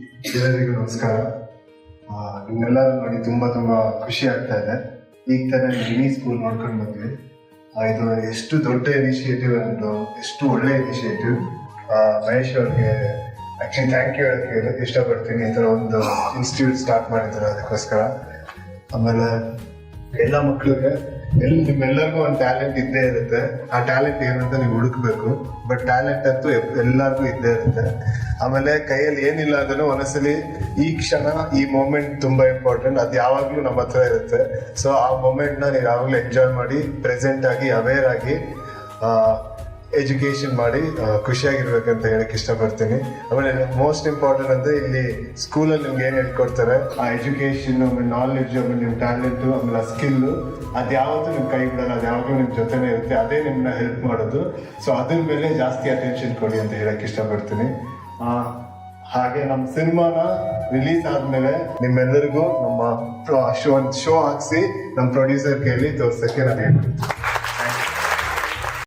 ಎಲ್ಲರಿಗೂ ನಮಸ್ಕಾರ. ಆ, ನಿಮ್ಮೆಲ್ಲರೂ ನೋಡಿ ತುಂಬಾ ತುಂಬಾ ಖುಷಿ ಆಗ್ತಾ ಇದೆ. ಈಗ ತಾನೇ ಮಿನಿ ಸ್ಕೂಲ್ ನೋಡ್ಕೊಂಡು ಬಂದ್ವಿ. ಇದು ಎಷ್ಟು ದೊಡ್ಡ ಇನಿಷಿಯೇಟಿವ್ ಅಂದ್ರೆ ಎಷ್ಟು ಒಳ್ಳೆ ಇನಿಷಿಯೇಟಿವ್ ಮಹೇಶ್ ಅವ್ರಿಗೆ ಆಕ್ಚುಲಿ ಥ್ಯಾಂಕ್ ಯು ಹೇಳಕ್ಕೆ ಇಷ್ಟಪಡ್ತೀನಿ. ಈ ಥರ ಒಂದು ಇನ್ಸ್ಟಿಟ್ಯೂಟ್ ಸ್ಟಾರ್ಟ್ ಮಾಡಿದ್ದಾರೆ ಅದಕ್ಕೋಸ್ಕರ. ಆಮೇಲೆ ಎಲ್ಲ ಮಕ್ಕಳಿಗೆ ಎಲ್ಲಿ ನಿಮ್ಮೆಲ್ಲರಿಗೂ ಒಂದು ಟ್ಯಾಲೆಂಟ್ ಇದ್ದೇ ಇರುತ್ತೆ. ಆ ಟ್ಯಾಲೆಂಟ್ ಏನಂತ ನೀವು ಹುಡುಕ್ಬೇಕು. ಬಟ್ ಟ್ಯಾಲೆಂಟ್ ಅಂತೂ ಎಲ್ಲರಿಗೂ ಇದ್ದೇ ಇರುತ್ತೆ. ಆಮೇಲೆ ಕೈಯಲ್ಲಿ ಏನಿಲ್ಲ ಅಂದ್ರೂ ಒಂದ್ಸಲಿ ಈ ಕ್ಷಣ, ಈ ಮೂಮೆಂಟ್ ತುಂಬಾ ಇಂಪಾರ್ಟೆಂಟ್ ಅದು ಯಾವಾಗ್ಲೂ ನಮ್ಮ ಹತ್ರ ಇರುತ್ತೆ. ಸೊ ಆ ಮೂಮೆಂಟ್ನ ನೀವು ಯಾವಾಗಲೂ ಎಂಜಾಯ್ ಮಾಡಿ ಪ್ರೆಸೆಂಟ್ ಆಗಿ ಅವೇರ್ ಆಗಿ ಎಜುಕೇಶನ್ ಮಾಡಿ ಖುಷಿಯಾಗಿರ್ಬೇಕಂತ ಹೇಳಕ್ ಇಷ್ಟಪಡ್ತೀನಿ. ಆಮೇಲೆ ಮೋಸ್ಟ್ ಇಂಪಾರ್ಟೆಂಟ್ ಅಂದ್ರೆ ಇಲ್ಲಿ ಸ್ಕೂಲಲ್ಲಿ ನಿಮ್ಗೆ ಏನ್ ಹೇಳ್ಕೊಡ್ತಾರೆ? ಆ ಎಜುಕೇಶನ್ ಆಮೇಲೆ ನಾಲೆಡ್ಜ್ ಆಮೇಲೆ ನಿಮ್ ಟ್ಯಾಲೆಂಟ್ ಆಮೇಲೆ ಆ ಸ್ಕಿಲ್ ಅದ್ ಯಾವತ್ತೂ ನಿಮ್ ಕೈ ಬಿಡಲ್ಲ, ಅದು ಯಾವಾಗಲೂ ನಿಮ್ ಜೊತೆನೇ ಇರುತ್ತೆ. ಅದೇ ನಿಮ್ನ ಹೆಲ್ಪ್ ಮಾಡೋದು. ಸೊ ಅದ್ರ ಮೇಲೆ ಜಾಸ್ತಿ ಅಟೆನ್ಷನ್ ಕೊಡಿ ಅಂತ ಹೇಳಕ್ ಇಷ್ಟಪಡ್ತೀನಿ. ಹಾಗೆ ನಮ್ಮ ಸಿನಿಮಾನ ರಿಲೀಸ್ ಆದ್ಮೇಲೆ ನಿಮ್ಮೆಲ್ಲರಿಗೂ ನಮ್ಮ ಶೋ ಶೋ ಹಾಕ್ಸಿ ನಮ್ಮ ಪ್ರೊಡ್ಯೂಸರ್ ಕೇಳಿ ತೋರ್ಸಕ್ಕೆ ನಾನು ಹೇಳ್ತೀನಿ.